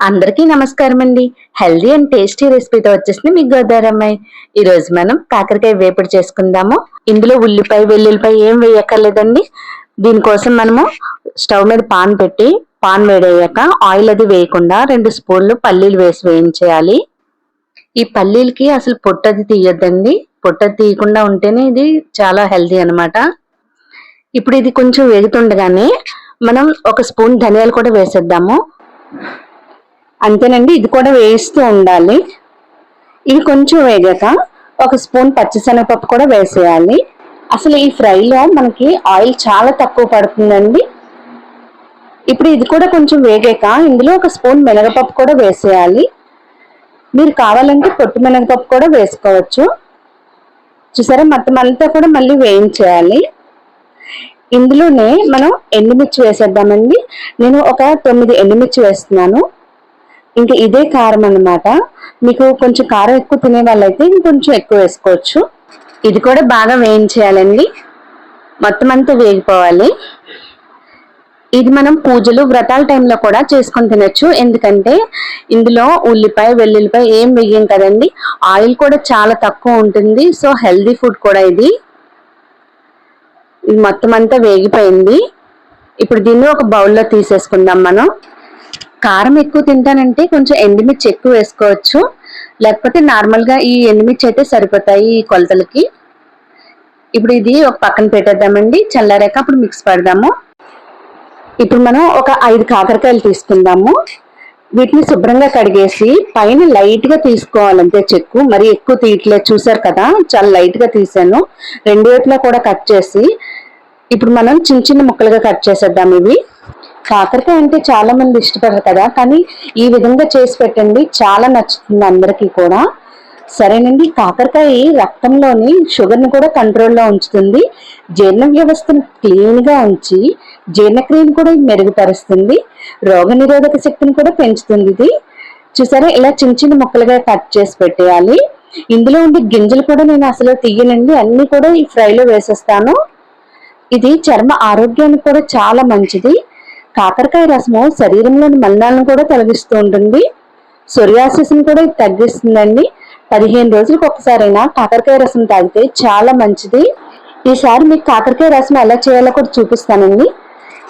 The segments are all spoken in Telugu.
అందరికీ నమస్కారం అండి హెల్దీ అండ్ టేస్టీ రెసిపీతో వచ్చేసింది మీ గోదావరమ్మాయి ఈ రోజు మనం కాకరకాయ వేపుడు చేసుకుందాము. ఇందులో ఉల్లిపాయ వెల్లుల్లిపాయ ఏం వేయక్కర్లేదండి. దీనికోసం మనము స్టవ్ మీద పాన్ పెట్టి పాన్ వేడయ్యాక ఆయిల్ అది వేయకుండా రెండు స్పూన్లు పల్లీలు వేసి వేయించేయాలి. ఈ పల్లీలకి అసలు పొట్టది తీయద్దండి. పొట్టది తీయకుండా ఉంటేనే ఇది చాలా హెల్దీ అన్నమాట. ఇప్పుడు ఇది కొంచెం వేగుతుండగానే మనం ఒక స్పూన్ ధనియాలు కూడా వేసేద్దాము. అంతేనండి ఇది కూడా వేస్తూ ఉండాలి. ఇది కొంచెం వేగాక ఒక స్పూన్ పచ్చిశనగపప్పు కూడా వేసేయాలి. అసలు ఈ ఫ్రైలో మనకి ఆయిల్ చాలా తక్కువ పడుతుందండి. ఇప్పుడు ఇది కూడా కొంచెం వేగాక ఇందులో ఒక స్పూన్ మినగపప్పు కూడా వేసేయాలి. మీరు కావాలంటే పొట్టు మినగపప్పు కూడా వేసుకోవచ్చు. చూసారా మొత్తం అంతా కూడా మళ్ళీ వేయించేయాలి. ఇందులోనే మనం ఎండుమిర్చి వేసేద్దామండి. నేను ఒక తొమ్మిది ఎండుమిర్చి వేస్తున్నాను. ఇంకా ఇదే కారం అన్నమాట. మీకు కొంచెం కారం ఎక్కువ తినే వాళ్ళైతే ఇంకొంచెం ఎక్కువ వేసుకోవచ్చు. ఇది కూడా బాగా వేయించేయాలండి. మొత్తం అంతా వేగిపోవాలి. ఇది మనం పూజలు వ్రతాల టైంలో కూడా చేసుకొని తినచ్చు. ఎందుకంటే ఇందులో ఉల్లిపాయ వెల్లుల్లిపాయ ఏం వేయం కదండి? ఆయిల్ కూడా చాలా తక్కువ ఉంటుంది. సో హెల్దీ ఫుడ్ కూడా ఇది. ఇది మొత్తం అంతా వేగిపోయింది. ఇప్పుడు దీన్ని ఒక బౌల్లో తీసేసుకుందాం మనం. కారం ఎక్కువ తింటానంటే కొంచెం ఎండుమిర్చి ఎక్కువ వేసుకోవచ్చు. లేకపోతే నార్మల్గా ఈ ఎండుమిర్చి అయితే సరిపోతాయి ఈ కొలతలకి. ఇప్పుడు ఇది ఒక పక్కన పెట్టేద్దామండి. చల్లారాక అప్పుడు మిక్స్ పెడదాము. ఇప్పుడు మనం ఒక ఐదు కాకరకాయలు తీసుకుందాము. వీటిని శుభ్రంగా కడిగేసి పైన లైట్గా తీసుకోవాలంటే చెక్కు. మరి ఎక్కువ తీయట్లేదు చూసారు కదా? చాలా లైట్గా తీసాను రెండు వైపులా కూడా కట్ చేసి ఇప్పుడు మనం చిన్న చిన్న ముక్కలుగా కట్ చేసేద్దాం ఇవి. కాకరకాయ అంటే చాలా మంది ఇష్టపడరు కదా. కానీ ఈ విధంగా చేసి పెట్టండి. చాలా నచ్చుతుంది అందరికీ కూడా. సరేనండి. కాకరకాయ రక్తంలోని షుగర్ని కూడా కంట్రోల్లో ఉంచుతుంది. జీర్ణ వ్యవస్థను క్లీన్గా ఉంచి జీర్ణక్రియను కూడా మెరుగుపరుస్తుంది. రోగనిరోధక శక్తిని కూడా పెంచుతుంది ఇది. చూసారా? ఇలా చిన్న చిన్న ముక్కలుగా కట్ చేసి పెట్టేయాలి. ఇందులో ఉండే గింజలు కూడా నేను అసలు తీయనండి. అన్ని కూడా ఈ ఫ్రైలో వేసేస్తాను. ఇది చర్మ ఆరోగ్యానికి కూడా చాలా మంచిది. కాకరకాయ రసము శరీరంలోని మలినాలను కూడా తొలగిస్తూ ఉంటుంది. సొరియాసిస్ని కూడా ఇది తగ్గిస్తుందండి. పదిహేను రోజులకు ఒకసారైనా కాకరకాయ రసం తాగితే చాలా మంచిది. ఈసారి మీకు కాకరకాయ రసం ఎలా చేయాలో కూడా చూపిస్తానండి.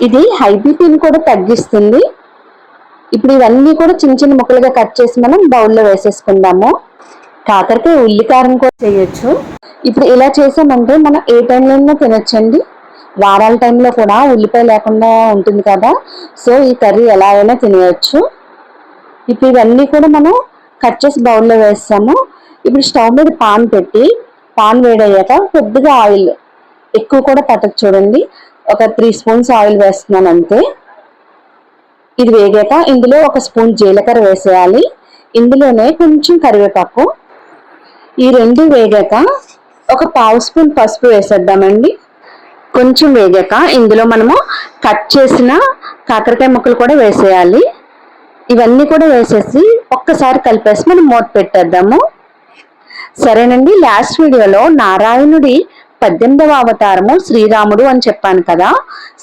ఇది హై బీపీని కూడా తగ్గిస్తుంది. ఇప్పుడు ఇవన్నీ కూడా చిన్న చిన్న ముక్కలుగా కట్ చేసి మనం బౌల్లో వేసేసుకుందాము. కాకరకాయ ఉల్లికారం కూడా చేయొచ్చు. ఇప్పుడు ఇలా చేసామంటే మనం ఏ టైంలో తినొచ్చండి. వారాల టైంలో కూడా ఉల్లిపాయ లేకుండా ఉంటుంది కదా. సో ఈ కర్రీ ఎలా అయినా తినేయచ్చు. ఇప్పుడు ఇవన్నీ కూడా మనం కట్ చేసి బౌల్లో వేస్తాము. ఇప్పుడు స్టవ్ మీద పాన్ పెట్టి పాన్ వేడయ్యాక కొద్దిగా ఆయిల్ ఎక్కువ కూడా పట్టకు చూడండి. ఒక త్రీ స్పూన్స్ ఆయిల్ వేస్తున్నాను అంతే. ఇది వేగాక ఇందులో ఒక స్పూన్ జీలకర్ర వేసేయాలి. ఇందులోనే కొంచెం కరివేపాకు. ఈ రెండు వేగాక ఒక పావు స్పూన్ పసుపు వేసేద్దామండి. కొంచెం వేగాక ఇందులో మనము కట్ చేసిన కాకరకాయ ముక్కలు కూడా వేసేయాలి. ఇవన్నీ కూడా వేసేసి ఒక్కసారి కలిపేసి మనం మూత పెట్టేద్దాము. సరేనండి లాస్ట్ వీడియోలో నారాయణుడి పద్దెనిమిదవ అవతారము శ్రీరాముడు అని చెప్పాను కదా.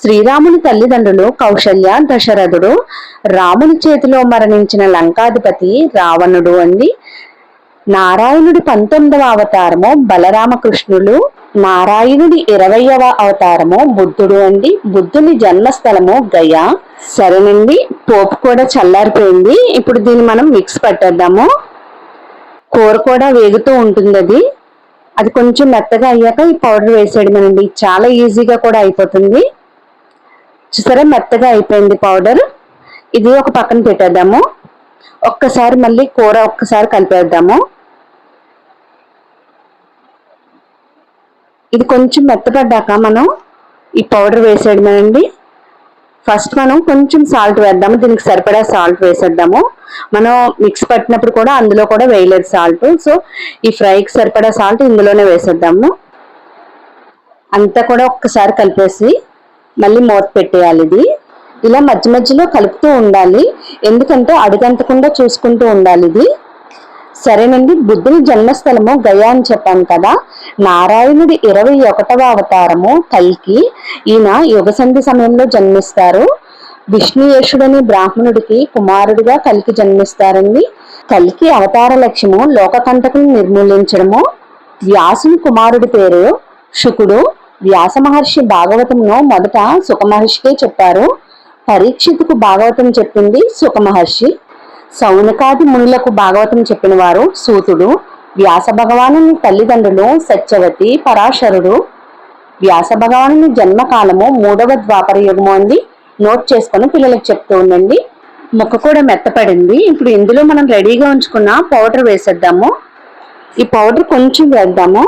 శ్రీరాముని తల్లిదండ్రులు కౌశల్య దశరథుడు రాముని చేతిలో మరణించిన లంకాధిపతి రావణుడు అండి. నారాయణుడి పంతొమ్మిదవ అవతారము బలరామకృష్ణులు నారాయణుడి ఇరవయవ అవతారము బుద్ధుడు అండి. బుద్ధుని జన్మస్థలము గయ. సరేనండి పోపు కూడా చల్లారిపోయింది. ఇప్పుడు దీన్ని మనం మిక్స్ పట్టేద్దాము. కూర కూడా వేగుతూ ఉంటుంది అది అది కొంచెం మెత్తగా అయ్యాక ఈ పౌడర్ వేసేయడమేనండి. చాలా ఈజీగా కూడా అయిపోతుంది. చూసారా మెత్తగా అయిపోయింది పౌడర్. ఇది ఒక పక్కన పెట్టేద్దాము. ఒక్కసారి మళ్ళీ కూర ఒక్కసారి కలిపేద్దాము. ఇది కొంచెం మెత్తపడ్డాక మనం ఈ పౌడర్ వేసేయడమేనండి. ఫస్ట్ మనం కొంచెం సాల్ట్ వేద్దాము దీనికి సరిపడా సాల్ట్ వేసేద్దాము. మనం మిక్స్ పట్టినప్పుడు కూడా అందులో కూడా వేయలేదు సాల్ట్ సో ఈ ఫ్రైకి సరిపడా సాల్ట్ ఇందులోనే వేసేద్దాము. అంతా కూడా ఒక్కసారి కలిపేసి మళ్ళీ మూత పెట్టేయాలి ఇది. ఇలా మధ్య మధ్యలో కలుపుతూ ఉండాలి. ఎందుకంటే అడుగంతకుండా చూసుకుంటూ ఉండాలి ఇది. సరేనండి బుద్ధుని జన్మస్థలము గయా అని చెప్పాను కదా. నారాయణుడి ఇరవై ఒకటవ అవతారము కల్కి ఈయన యుగ సంధి సమయంలో జన్మిస్తారు. విష్ణుయేషుడని బ్రాహ్మణుడికి కుమారుడిగా కలికి జన్మిస్తారండి. కలికి అవతార లక్ష్యము లోకకంటకుని నిర్మూలించడము. వ్యాసుని కుమారుడి పేరు శుకుడు. వ్యాస మహర్షి భాగవతంను మొదట సుఖమహర్షికే చెప్పారు. పరీక్షితుకు భాగవతం చెప్పింది సుఖమహర్షి సౌనకాది మునులకు భాగవతం చెప్పిన వారు సూతుడు వ్యాస భగవాను తల్లిదండ్రులు సత్యవతి పరాశరుడు. వ్యాస భగవాను జన్మకాలము మూడవ ద్వాపర యుగము అంది. నోట్ చేసుకొని పిల్లలకు చెప్తూ ఉండండి. ముక్క కూడా మెత్తపడింది. ఇప్పుడు ఇందులో మనం రెడీగా ఉంచుకున్న పౌడర్ వేసేద్దాము. ఈ పౌడర్ కొంచెం వేద్దాము.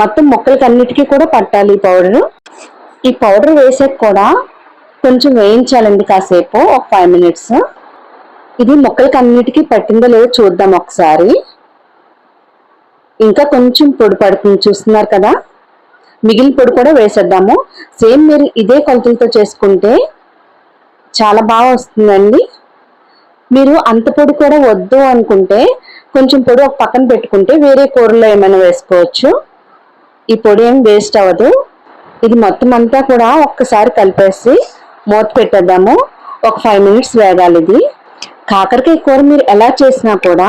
మొత్తం ముక్కలకన్నిటికీ కూడా పట్టాలి ఈ పౌడర్. ఈ పౌడర్ వేసాక కూడా కొంచెం వేయించాలండి కాసేపు ఒక ఫైవ్ మినిట్స్. ఇది మొక్కలకి అన్నిటికీ పట్టిందో లేదో చూద్దాం ఒకసారి. ఇంకా కొంచెం పొడి పడుతుంది చూస్తున్నారు కదా? మిగిలిన పొడి కూడా వేసేద్దాము. సేమ్ మీరు ఇదే కొలతలతో చేసుకుంటే చాలా బాగా వస్తుందండి. మీరు అంత పొడి కూడా వద్దు అనుకుంటే కొంచెం పొడి ఒక పక్కన పెట్టుకుంటే వేరే కూరలో ఏమైనా వేసుకోవచ్చు. ఈ పొడి ఏం వేస్ట్ అవ్వదు. ఇది మొత్తం అంతా కూడా ఒక్కసారి కలిపేసి మూత పెట్టేద్దాము. ఒక ఫైవ్ మినిట్స్ వేగాలి ఇది. కాకరకాయ కూర మీరు ఎలా చేసినా కూడా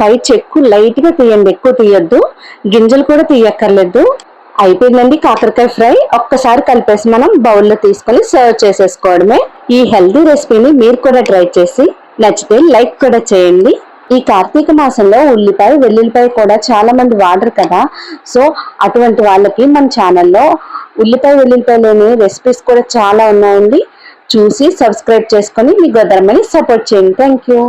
పై చెక్కు లైట్గా తీయండి ఎక్కువ తీయద్దు. గింజలు కూడా తీయక్కర్లేదు. అయిపోయిందండి కాకరకాయ ఫ్రై. ఒక్కసారి కలిపేసి మనం బౌల్లో తీసుకొని సర్వ్ చేసేసుకోవడమే. ఈ హెల్దీ రెసిపీని మీరు కూడా ట్రై చేసి నచ్చితే లైక్ కూడా చేయండి. ఈ కార్తీక మాసంలో ఉల్లిపాయ వెల్లుల్లిపాయ కూడా చాలా మంది వాడరు కదా. సో అటువంటి వాళ్ళకి మన ఛానల్లో ఉల్లిపాయ వెల్లుల్లిపాయ లేని రెసిపీస్ కూడా చాలా ఉన్నాయండి. చూసి సబ్స్క్రైబ్ చేసుకొని మీ గోదర్మని సపోర్ట్ చేయండి. Thank you